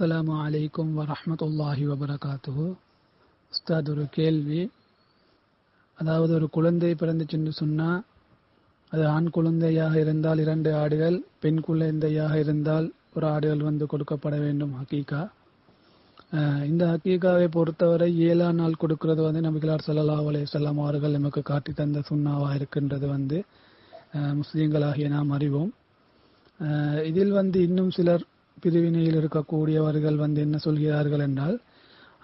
அஸ்ஸலாமு அலைக்கும் வரமத்துல்லாஹி வபரகாத்து உஸ்தாத் ஒரு கேள்வி. அதாவது ஒரு குழந்தை பிறந்துச்சுன்னு சொன்னால் அது ஆண் குழந்தையாக இருந்தால் இரண்டு ஆடுகள் பெண் குழந்தையாக இருந்தால் ஒரு ஆடுகள் வந்து கொடுக்கப்பட வேண்டும் ஹக்கீகா இந்த ஹக்கீகாவை பொறுத்தவரை ஏழாம் நாள் கொடுக்கறது வந்து நபிகளார் சல்லா அலைஹி வஸல்லம் அவர்கள் நமக்கு காட்டி தந்த சுண்ணாவாக இருக்கின்றது வந்து முஸ்லீம்களாகிய நாம் அறிவோம். இதில் வந்து இன்னும் சிலர் பிரிவினையில் இருக்கக்கூடியவர்கள் வந்து என்ன சொல்கிறார்கள் என்றால்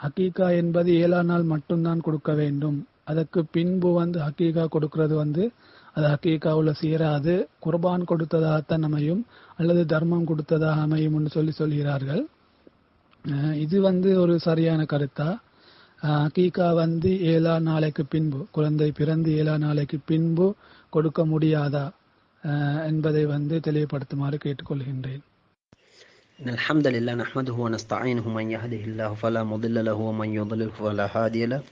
ஹக்கீகா என்பது ஏழாம் நாள் மட்டும்தான் கொடுக்க வேண்டும். அதற்கு பின்பு வந்து ஹக்கீகா கொடுக்கிறது வந்து அது ஹக்கீகாவில் சீராது. குர்பான் கொடுத்ததாகத்தான் அமையும் அல்லது தர்மம் கொடுத்ததாக அமையும் என்று சொல்லி சொல்கிறார்கள். இது வந்து ஒரு சரியான கருத்தா? ஹக்கீகா வந்து ஏழாம் நாளைக்கு பின்பு குழந்தை பிறந்து ஏழாம் நாளைக்கு பின்பு கொடுக்க முடியாதா? என்பதை வந்து தெளிவுபடுத்துமாறு கேட்டுக்கொள்கின்றேன். إن الحمد لله نحمده ونستعينه من يهده الله فلا مضل له ومن يضلل فلا هادي له.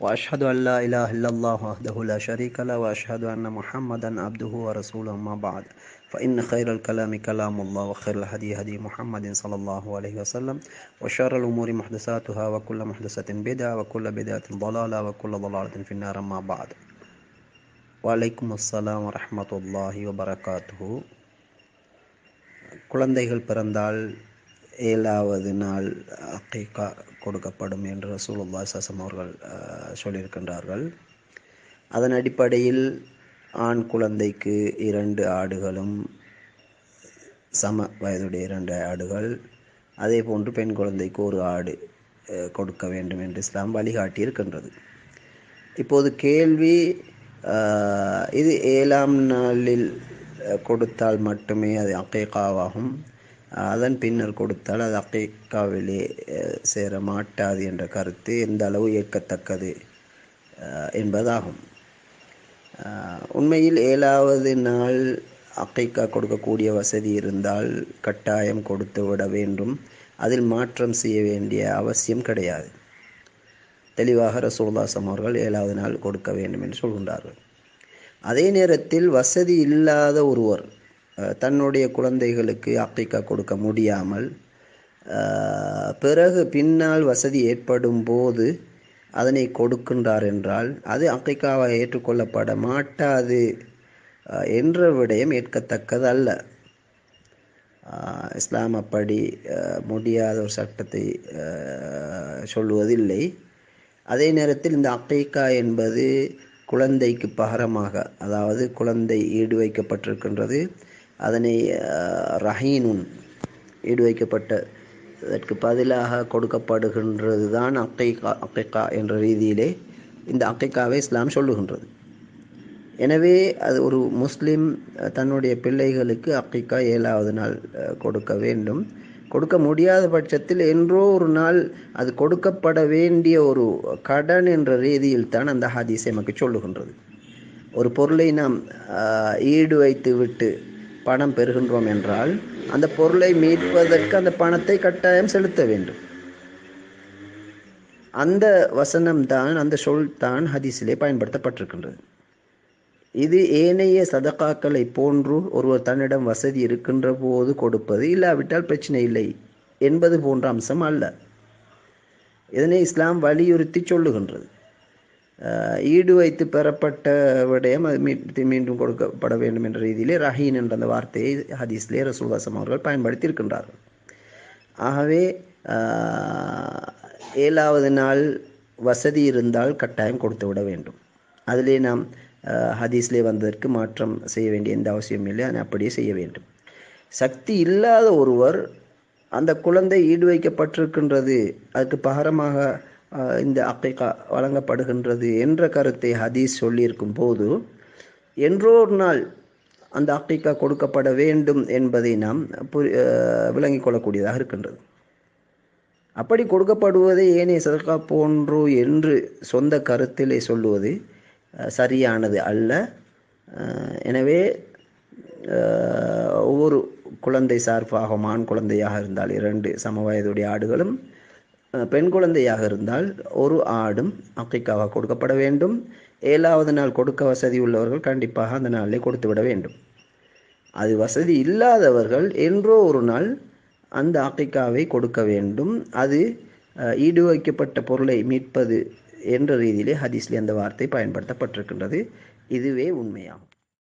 وأشهد أن لا إله إلا الله وحده لا شريك له وأشهد أن محمدا عبده ورسوله ما بعد. فإن خير الكلام كلام الله وخير الهدي هدي محمد صلى الله عليه وسلم. وشر الأمور محدثاتها وكل محدثة بدعة وكل بدعة ضلالة وكل ضلالة في النار ما بعد. وعليكم السلام ورحمة الله وبركاته. குழந்தைகள் பிறந்தால் ஏழாவது நாள் அக்கைக்கா கொடுக்கப்படும் என்று ரசூலுல்லா சசம் அவர்கள் சொல்லியிருக்கின்றார்கள். அதன் அடிப்படையில் ஆண் குழந்தைக்கு இரண்டு ஆடுகளும் சம வயதுடைய இரண்டு ஆடுகள் அதே போன்று பெண் குழந்தைக்கு ஒரு ஆடு கொடுக்க வேண்டும் என்று இஸ்லாம் வழிகாட்டியிருக்கின்றது. இப்போது கேள்வி இது ஏழாம் நாளில் கொடுத்தால் மட்டுமே அது அக்கைக்காவாகும் அதன் பின்னர் கொடுத்தால் அது அக்கைக்காவிலே சேர மாட்டாது என்ற கருத்து எந்த அளவு ஏற்கத்தக்கது என்பதாகும். உண்மையில் ஏழாவது நாள் அக்கைக்கா கொடுக்கக்கூடிய வசதி இருந்தால் கட்டாயம் கொடுத்து விட வேண்டும். அதில் மாற்றம் செய்ய வேண்டிய அவசியம் கிடையாது. தெளிவாக ரசூல்லாசம் அவர்கள் ஏழாவது நாள் கொடுக்க வேண்டும் என்று சொல்கின்றார்கள். அதே நேரத்தில் வசதி இல்லாத ஒருவர் தன்னுடைய குழந்தைகளுக்கு அக்கைக்கா கொடுக்க முடியாமல் பிறகு பின்னால் வசதி ஏற்படும் போது அதனை கொடுக்கின்றார் என்றால் அது அக்கைக்காவாக ஏற்றுக்கொள்ளப்பட மாட்டாது என்ற விடயம் ஏற்கத்தக்கது அல்ல. இஸ்லாம் அப்படி முடியாத ஒரு சட்டத்தை சொல்லுவதில்லை. அதே நேரத்தில் இந்த அக்கைக்கா என்பது குழந்தைக்கு பகரமாக அதாவது குழந்தை ஈடு வைக்கப்பட்டிருக்கின்றது அதனை ரஹீனுன் ஈடு வைக்கப்பட்டதற்கு பதிலாக கொடுக்கப்படுகின்றது தான் அக்கைக்கா அக்கைக்கா என்ற ரீதியிலே இந்த அக்கைக்காவை இஸ்லாம் சொல்லுகின்றது. எனவே அது ஒரு முஸ்லீம் தன்னுடைய பிள்ளைகளுக்கு அக்கைக்கா ஏழாவது நாள் கொடுக்க வேண்டும். கொடுக்க முடியாத பட்சத்தில் என்றோ ஒரு நாள் அது கொடுக்கப்பட வேண்டிய ஒரு கடன் என்ற ரீதியில் தான் அந்த ஹதீஸ் நமக்கு சொல்லுகின்றது. ஒரு பொருளை நாம் ஈடு வைத்து விட்டு பணம் பெறுகின்றோம் என்றால் அந்த பொருளை மீட்பதற்கு அந்த பணத்தை கட்டாயம் செலுத்த வேண்டும். அந்த வசனம்தான் அந்த சொல் தான் ஹதீஸிலே பயன்படுத்தப்பட்டிருக்கின்றது. இது ஏனைய சதகாக்களை போன்று ஒருவர் தன்னிடம் வசதி இருக்கின்ற போது கொடுப்பது இல்லாவிட்டால் பிரச்சனை இல்லை என்பது போன்ற அம்சம் அல்ல. இதனை இஸ்லாம் வலியுறுத்தி சொல்லுகின்றது. ஆஹ் ஈடு வைத்து பெறப்பட்ட விடயம் அது மீண்டும் கொடுக்கப்பட வேண்டும் என்ற ரீதியிலே ரஹீன் என்ற அந்த வார்த்தையை ஹதீஸ்லே ரசூல்வாசம் அவர்கள் பயன்படுத்தி இருக்கின்றார்கள் ஆகவே ஏழாவது நாள் வசதி இருந்தால் கட்டாயம் கொடுத்து விட வேண்டும். அதிலே நாம் ஹதீஸ்லேயே ஹதீஸ்லே வந்ததற்கு மாற்றம் செய்ய வேண்டிய எந்த அவசியமும் இல்லை. அதை அப்படியே செய்ய வேண்டும். சக்தி இல்லாத ஒருவர் அந்த குழந்தை ஈடு வைக்கப்பட்டிருக்கின்றது அதுக்கு பகரமாக இந்த அக்கைக்கா வழங்கப்படுகின்றது என்ற கருத்தை ஹதீஸ் சொல்லியிருக்கும் போது என்றோ ஒரு நாள் அந்த அக்கைக்கா கொடுக்கப்பட வேண்டும் என்பதை நாம் புரி- விளங்கிக் கொள்ளக்கூடியதாக இருக்கின்றது. அப்படி கொடுக்கப்படுவதை ஏனைய சதக்கா போன்றோ என்று சொந்த கருத்திலே சொல்லுவது சரியானது அல்ல. எனவே ஒவ்வொரு குழந்தை சார்பாக ஆண் குழந்தையாக இருந்தால் இரண்டு சம வயதுடைய ஆடுகளும் பெண் குழந்தையாக இருந்தால் ஒரு ஆடும் அக்கைக்காக கொடுக்கப்பட வேண்டும். ஏழாவது நாள் கொடுக்க வசதி உள்ளவர்கள் கண்டிப்பாக அந்த நாளிலே கொடுத்து விட வேண்டும். அது வசதி இல்லாதவர்கள் என்றோ ஒரு நாள் அந்த அக்கைக்காவை கொடுக்க வேண்டும். அது ஈடு வைக்கப்பட்ட பொருளை மீட்பது என்ற ரீதியிலே ஹதீஸ்லே அந்த வார்த்தை பயன்படுத்தப்பட்டிருக்கின்றது. இதுவே உண்மையாகும்.